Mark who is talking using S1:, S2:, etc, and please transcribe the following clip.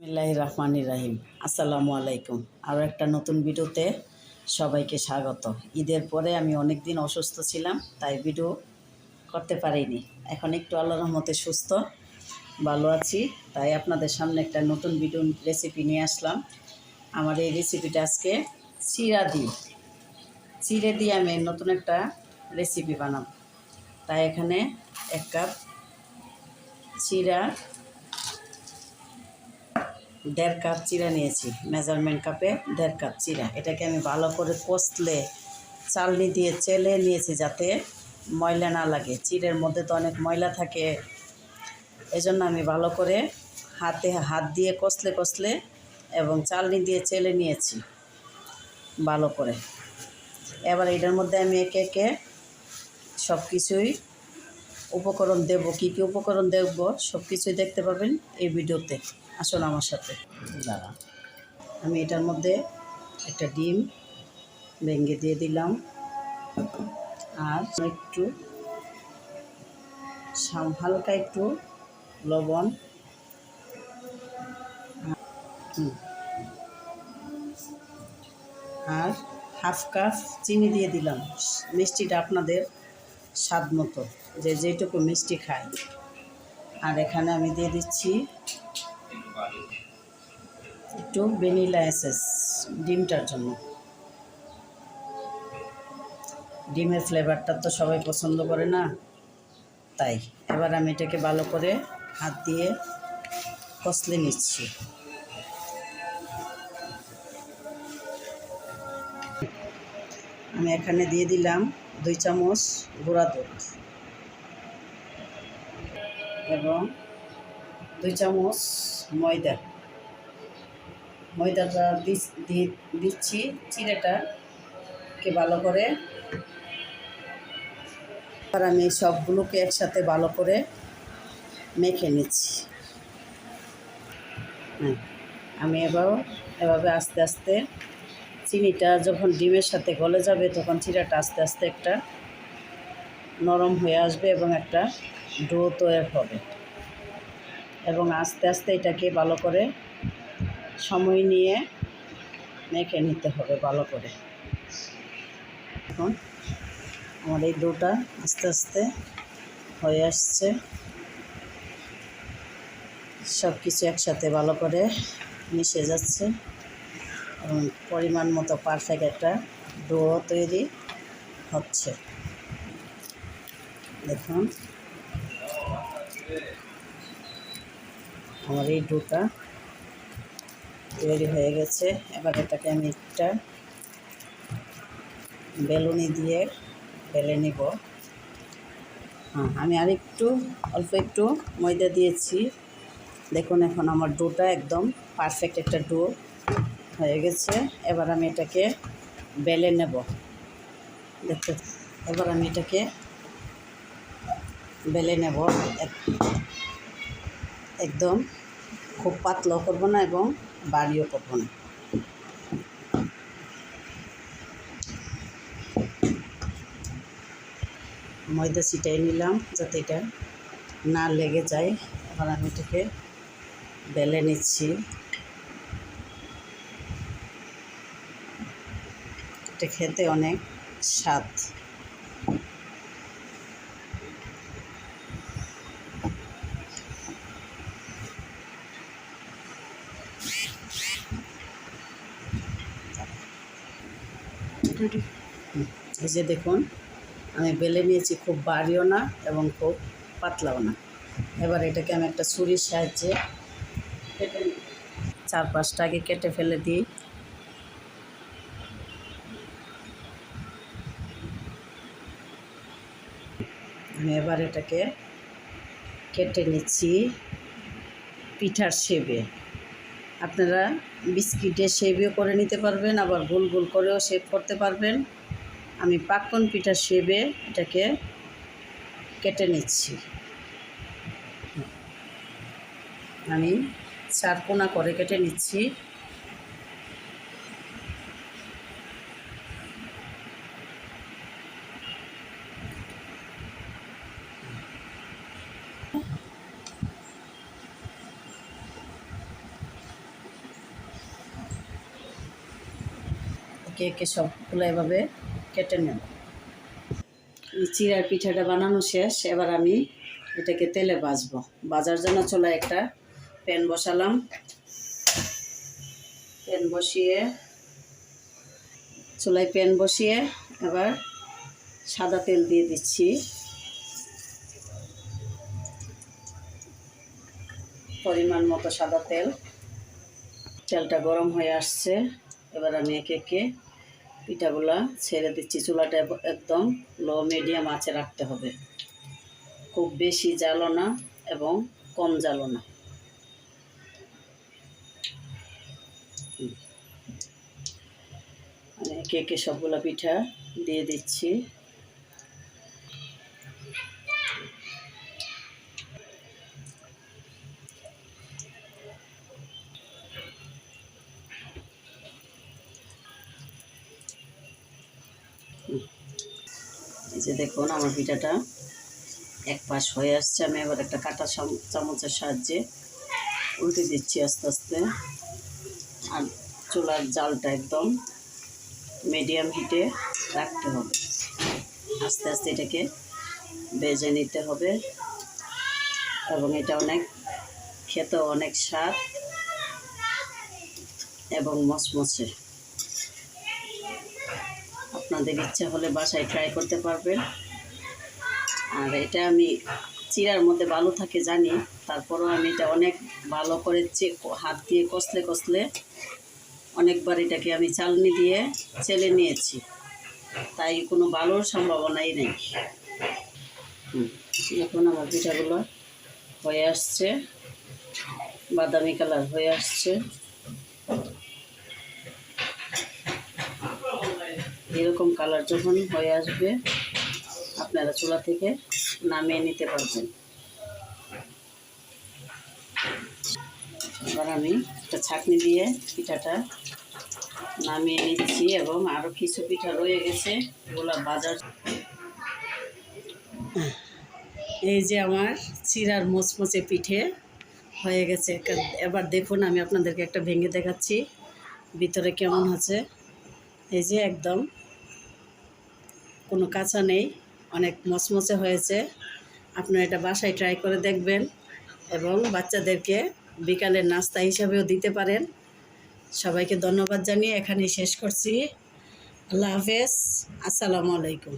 S1: বিসমিল্লাহ রহমান রাহিম। আসসালামু আলাইকুম। আরও একটা নতুন ভিডিওতে সবাইকে স্বাগত। ঈদের পরে আমি অনেক দিন অসুস্থ ছিলাম, তাই ভিডিও করতে পারিনি। এখন একটু আল্লাহ রহমতে সুস্থ, ভালো আছি। তাই আপনাদের সামনে একটা নতুন ভিডিও রেসিপি নিয়ে আসলাম। আমার এই রেসিপিটা আজকে চিরা দিয়ে। চিড়ে দিয়ে আমি নতুন একটা রেসিপি বানাবো। তাই এখানে এক কাপ চিরা দেড় কাপ চিরা নিয়েছি, মেজারমেন্ট কাপে দেড় কাপ চিরা এটাকে আমি ভালো করে কষলে, চালনি দিয়ে চেলে নিয়েছি যাতে ময়লা না লাগে। চিড়ের মধ্যে তো অনেক ময়লা থাকে, এজন্য আমি ভালো করে হাতে হাত দিয়ে কষলে কষলে এবং চালনি দিয়ে চেলে নিয়েছি ভালো করে। এবার এটার মধ্যে আমি একে একে সব কিছুই উপকরণ দেব। কী কী উপকরণ দেখব সব কিছুই দেখতে পাবেন এই ভিডিওতে। আসুন আমার সাথে। দাঁড়া। আমি এটার মধ্যে একটা ডিম ভেঙে দিয়ে দিলাম। আর একটু হালকা একটু লবণ। আর হাফ কাপ চিনি দিয়ে দিলাম। মিষ্টিটা আপনাদের স্বাদ মতো যে যেটুকু মিষ্টি খায়। আর এখানে আমি দিয়ে দিচ্ছি একটু ভ্যানিলা এসেস, ডিমটার জন্য। ডিমের ফ্লেভারটা তো সবাই পছন্দ করে না, তাই এবার আমি এটাকে ভালো করে হাত দিয়ে কষলে নিচ্ছি। আমি এখানে দিয়ে দিলাম দুই চামচ গুঁড়া দুধ এবং দুই চামচ ময়দা। ময়দাটা দিচ্ছি চিড়েটাকে ভালো করে। আর আমি সবগুলোকে একসাথে ভালো করে মেখে নিচ্ছি। হ্যাঁ আমি এবার এভাবে আস্তে আস্তে চিনিটা যখন ডিমের সাথে গলে যাবে, তখন চিড়াটা আস্তে আস্তে একটা নরম হয়ে আসবে এবং একটা ডো তৈরি হবে। এবং আস্তে আস্তে এটাকে ভালো করে সময় নিয়ে মেখে নিতে হবে ভালো করে। এখন আমার এই ডোটা আস্তে আস্তে হয়ে আসছে। সব কিছু একসাথে ভালো করে মিশে যাচ্ছে। এবং পরিমাণ মতো পারফেক্ট একটা ডো তৈরি হচ্ছে। দেখুন। আমার এই ডোটা তৈরি হয়ে গেছে। এবার এটাকে আমি একটা বেলুনি দিয়ে বেলে নিব। হ্যাঁ আমি আরেকটু, অল্প একটু ময়দা দিয়েছি। দেখুন, এখন আমার ডোটা একদম পারফেক্ট একটা ডো হয়ে গেছে। এবার আমি এটাকে বেলে নেব। দেখতে, এবার আমি এটাকে বেলে নেব। এক- একদম খুব পাতলা করব না এবং বাড়িও করব না ময়দা ছিটাই নিলাম যাতে এটা না লেগে যায়। এবার আমি এটাকে বেলে নিচ্ছি। এটা খেতে অনেক স্বাদ। এই যে দেখুন, আমি বেলে নিয়েছি খুব বাড়িও না এবং খুব পাতলাও না। এবার এটাকে আমি একটা ছুরির সাহায্যে কেটে চার পাঁচটা আগে কেটে ফেলে দিই। আমি এবার এটাকে কেটে নিচ্ছি পিঠার শেপে। আপনারা বিস্কিটের শেপও করে নিতে পারবেন, আবার গোল গোল করেও শেপ করতে পারবেন। আমি পাক্কন পিঠা শেভে এটাকে কেটে নিচ্ছি। আমি চার কোনা করে কেটে নিচ্ছি। একে একে সবগুলো এভাবে কেটে নেব। চিড়ার পিঠাটা বানানো শেষ, এবার আমি এটাকে তেলে ভাজবো। ভাজার জন্য চলে একটা প্যান বসালাম। প্যান বসিয়ে, চুলায় প্যান বসিয়ে এবার সাদা তেল দিয়ে দিচ্ছি। পরিমাণ মতো সাদা তেল। তেলটা গরম হয়ে আসছে। এবার আমি একে একে পিঠাগুলা ছেড়ে দিচ্ছি, চুলাটা একদম লো মিডিয়াম আঁচে রাখতে হবে খুব বেশি জ্বালো না এবং কম জ্বালো না। আমি একে একে সবগুলো পিঠা দিয়ে দিচ্ছি দেখুন, আমার পিঠাটা এক পাশ হয়ে আসছে। আমি এবার একটা কাটা চাম- চামচের সাহায্যে উল্টে দিচ্ছি আস্তে আস্তে। আর চুলার জালটা একদম মিডিয়াম হিটে রাখতে হবে। আস্তে আস্তে এটাকে বেজে নিতে হবে। এবং এটা অনেক খেতেও অনেক স্বাদ এবং মচমচে। আপনাদের ইচ্ছা হলে বাসায় ট্রাই করতে পারবেন। আর এটা আমি চিরার মধ্যে ভালো থাকে জানি, তারপরও আমি এটা অনেক ভালো করে হাত দিয়ে কষলে কষলে অনেকবার এটাকে আমি চালনি দিয়ে চেলে নিয়েছি। তাই কোনো ভালোর সম্ভাবনাই নেই। এখন আমার পিঠাগুলো হয়ে আসছে, বাদামি কালার হয়ে আসছে। এরকম কালার যখন হয়ে আসবে, আপনারা চুলা থেকে নামিয়ে নিতে পারবেন। এবার আমি একটা ছাঁকনি দিয়ে পিঠাটা নামিয়ে নিচ্ছি এবং আরও কিছু পিঠা রয়ে গেছে, এগুলো বাজার। এই যে আমার চিরার মোচমোচে পিঠে হয়ে গেছে। এবার দেখুন, আমি আপনাদেরকে একটা ভেঙে দেখাচ্ছি, ভিতরে কেমন আছে এই যে একদম কোনো কাঁচা নেই, অনেক মচমচে হয়েছে। আপনারা এটা বাসায় ট্রাই করে দেখবেন এবং বাচ্চাদেরকে বিকালের নাস্তা হিসাবেও দিতে পারেন। সবাইকে ধন্যবাদ জানিয়ে এখানেই শেষ করছি। আল্লাহ হাফেজ। আসসালামু আলাইকুম।